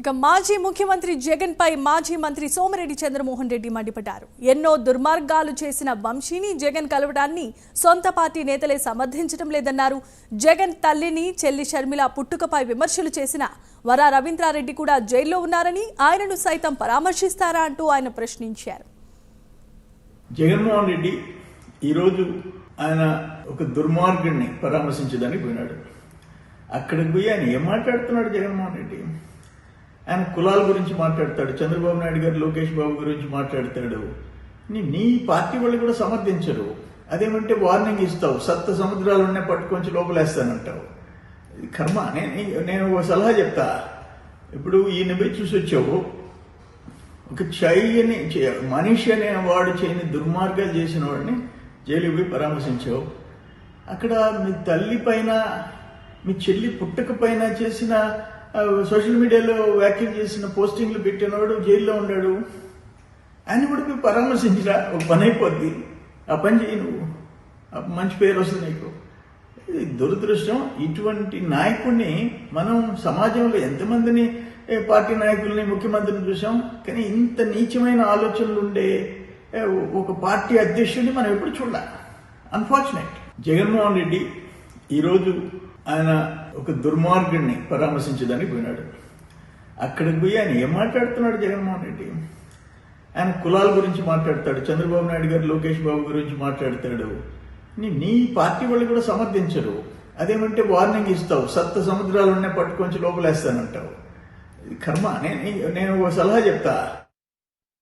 ఇక మాజీ ముఖ్యమంత్రి జగన్ పై మాజీ మంత్రి సోమిరెడ్డి చంద్రమోహన్ రెడ్డి మండిపడ్డారు. ఎన్నో దుర్మార్గాలు చేసిన వంశీని జగన్ కలవడాన్ని సొంత పార్టీ నేతలే సమర్థించడం లేదన్నారు. జగన్ తల్లిని చెల్లి షర్మిల పుట్టుకపై విమర్శలు చేసిన వరా రవీంద్రారెడ్డి కూడా జైల్లో ఉన్నారని ఆయనను సైతం పరామర్శిస్తారా అంటూ ఆయన ప్రశ్నించారు. జగన్మోహన్ రెడ్డి ఈరోజు ఆయన ఒక దుర్మార్గుడిని పరామర్శించడానికి పోయినాడు. అక్కడికి పోయి ఆయన ఏం మాట్లాడుతున్నాడు జగన్మోహన్ రెడ్డి? ఆయన కులాల గురించి మాట్లాడతాడు. చంద్రబాబు నాయుడు గారు లోకేష్ బాబు గురించి మాట్లాడతాడు. నీ నీ పార్టీ వాళ్ళు కూడా సమర్థించరు. అదేమంటే వార్నింగ్ ఇస్తావు. సప్త సముద్రాలున్నే పట్టుకొని లోపలేస్తానంటావు. కర్మ. నేను నేను ఒక సలహా చెప్తా. ఇప్పుడు ఈయన పోయి చూసి వచ్చావు ఒక చెయ్యని మనిషి అనే వాడు చేయని దుర్మార్గాలు చేసిన వాడిని జైలుకి పోయి పరామర్శించావు. అక్కడ మీ తల్లి పైన మీ చెల్లి పుట్టక పైన చేసిన సోషల్ మీడియాలో వ్యాఖ్యలు చేసిన పోస్టింగ్లు పెట్టినవాడు జైల్లో ఉన్నాడు. ఆయన కూడా పోయి పరామర్శించరా? ఒక పని అయిపోద్ది. ఆ పని చేయి నువ్వు. మంచి పేరు వస్తుంది నీకు. దురదృష్టం. ఇటువంటి నాయకుడిని మనం సమాజంలో ఎంతమందిని పార్టీ నాయకుల్ని ముఖ్యమంత్రిని చూసాం. కానీ ఇంత నీచమైన ఆలోచనలు ఉండే ఒక పార్టీ అధ్యక్షుడిని మనం ఎప్పుడు చూడాలి? అన్ఫార్చునేట్ జగన్మోహన్ రెడ్డి ఈరోజు ఆయన ఒక దుర్మార్గుడిని పరామర్శించడానికి పోయినాడు. అక్కడికి పోయి ఆయన ఏం మాట్లాడుతున్నాడు జగన్మోహన్ రెడ్డి? ఆయన కులాల గురించి మాట్లాడతాడు చంద్రబాబు నాయుడు గారు లోకేష్ బాబు గురించి మాట్లాడతాడు. నీ నీ పార్టీ వాళ్ళు కూడా సమర్థించరు. అదేమంటే వార్నింగ్ ఇస్తావు సప్త సముద్రాలున్నే పట్టుకొని లోపలేస్తానంటావు. ఇది కర్మ. నేను నేను ఒక సలహా చెప్తా.